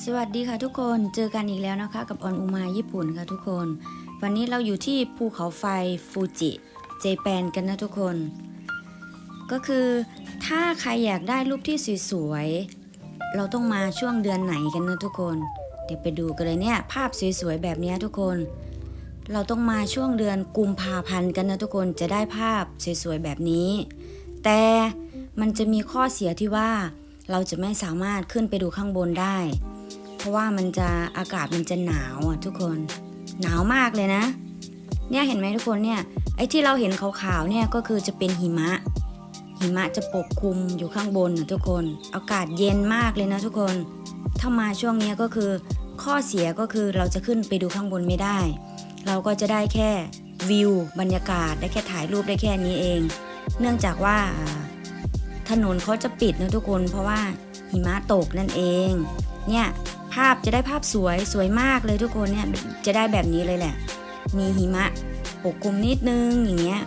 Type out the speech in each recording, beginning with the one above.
สวัสดีค่ะทุกคนเจอกันอีกแล้วนะคะ กับออนอุมาญี่ปุ่นค่ะทุกคน วันนี้เราอยู่ที่ภูเขาไฟฟูจิเจแปนกันนะทุกคน ก็คือถ้าใครอยากได้รูปที่สวยๆเราต้องมาช่วงเดือนไหนกันนะทุกคน เดี๋ยวไปดูกันเลยเนี่ย ภาพสวยๆแบบนี้ทุกคน เราต้องมาช่วงเดือนกุมภาพันธ์กันนะทุกคนจะได้ภาพสวยๆแบบนี้ แต่มันจะมีข้อเสียที่ว่าเราจะไม่สามารถขึ้นไปดูข้างบนได้ เพราะว่ามันจะอากาศมันจะหนาวอะทุกคนหนาวมากเลยนะ เนี่ยเห็นไหมทุกคนเนี่ยไอ้ที่เราเห็นขาวๆเนี่ยก็คือจะเป็นหิมะ หิมะจะปกคลุมอยู่ข้างบนนะทุกคน อากาศเย็นมากเลยนะทุกคนถ้ามาช่วงนี้ก็คือ ข้อเสียก็คือเราจะขึ้นไปดูข้างบนไม่ได้ เราก็จะได้แค่วิวบรรยากาศได้แค่ถ่ายรูปได้แค่นี้เอง เนื่องจากว่าถนนเขาจะปิดนะทุกคน เพราะว่าหิมะตกนั่นเอง เนี่ยภาพจะได้ภาพสวยสวยมากเลยทุกคนเนี่ยจะได้แบบนี้เลยแหละ มีหิมะปกคลุมนิดนึงอย่างเงี้ย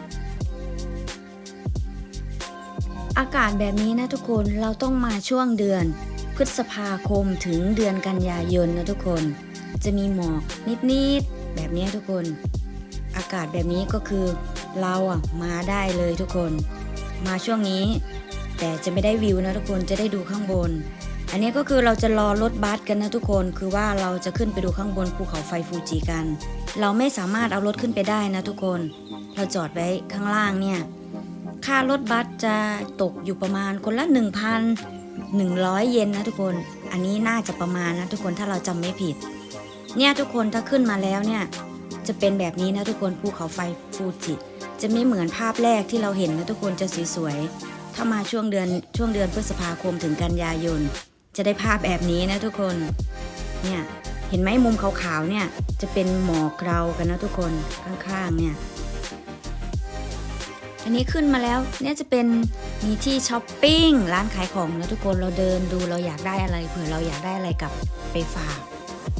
อากาศแบบนี้นะทุกคนเราต้องมาช่วงเดือน พฤษภาคมถึงเดือนกันยายนนะทุกคน จะมีหมอกนิดๆแบบนี้ทุกคน อากาศแบบนี้ก็คือเราอะมาได้เลยทุกคน มาช่วงนี้ แต่จะไม่ได้วิวนะทุกคนจะได้ดูข้างบน อันนี้ก็คือเราจะรอรถบัสกันนะทุกคน คือว่าเราจะขึ้นไปดูข้างบนภูเขาไฟฟูจิกัน เราไม่สามารถเอารถขึ้นไปได้นะทุกคน เราจอดไว้ข้างล่างเนี่ย ค่ารถบัสจะตกอยู่ประมาณคนละ 1,100 เยนนะทุกคน อันนี้น่าจะประมาณนะทุกคนถ้าเราจำไม่ผิด เนี่ยทุกคนถ้าขึ้นมาแล้วเนี่ยจะเป็นแบบนี้นะทุกคนภูเขาไฟฟูจิจะไม่เหมือนภาพแรกที่เราเห็นนะทุกคนจะสวยๆถ้ามาช่วงเดือนช่วงเดือนพฤษภาคมถึงกันยายน จะได้ภาพแบบนี้นะทุกคน เนี่ย เห็นไหมมุมขาวๆ เนี่ย จะเป็นหมอกเรากันนะทุกคน ข้างๆ เนี่ย อันนี้ขึ้นมาแล้ว เนี่ยจะเป็นมีที่ช้อปปิ้งร้านขายของนะทุกคน เราเดินดูเราอยากได้อะไรเผื่อเราอยากได้อะไรกลับไปฝาก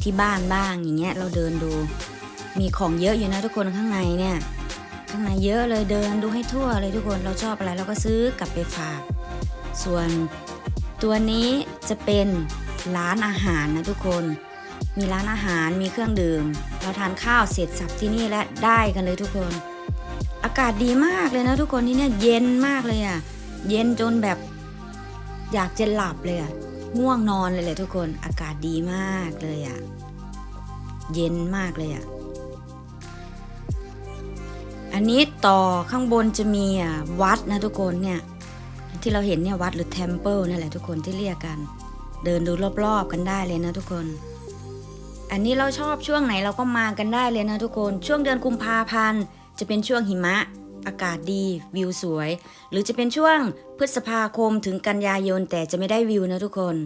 ที่บ้านบ้างอย่างเงี้ย เราเดินดู มีของเยอะอยู่นะทุกคนข้างในเนี่ย ข้างในเยอะเลยเดินดูให้ทั่วเลยทุกคน เราชอบอะไรเราก็ซื้อกลับไปฝาก ส่วน ตัวนี้จะเป็นร้านอาหารนะทุกคน มีร้านอาหารมีเครื่องดื่ม เราทานข้าวเสร็จสับที่นี่และได้กันเลยทุกคน อากาศดีมากเลยนะทุกคนที่เนี่ยเย็นมากเลยอะ่ะ เย็นจนแบบอยากจะหลับเลยอะ่ะ ง่วงนอนเลยเลยทุกคน อากาศดีมากเลยอะ่ะ เย็นมากเลยอะ่ะ อันนี้ต่อข้างบนจะมีอะวัดนะทุกคนเนี่ย ที่เราเห็นเนี่ยวัดหรือ temple นั่นแหละทุกคนที่เรียกกัน เดินดูรอบๆกันได้เลยนะทุกคน อันนี้เราชอบช่วงไหนเราก็มากันได้เลยนะทุกคน ช่วงเดือนกุมภาพันธ์จะเป็นช่วงหิมะ อากาศดีวิวสวย หรือจะเป็นช่วงพฤษภาคมถึงกันยายนแต่จะไม่ได้วิวนะทุกคน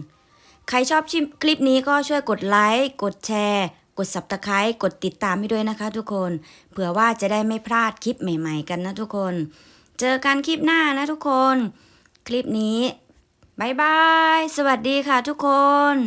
ใครชอบชิมคลิปนี้ก็ช่วยกดไลค์กดแชร์กด subscribe กดติดตามให้ด้วยนะคะทุกคน เผื่อว่าจะได้ไม่พลาดคลิปใหม่ ๆ กันนะทุกคน เจอกันคลิปหน้านะทุกคน ลิปนี้บายบาย สวัสดีค่ะทุกคน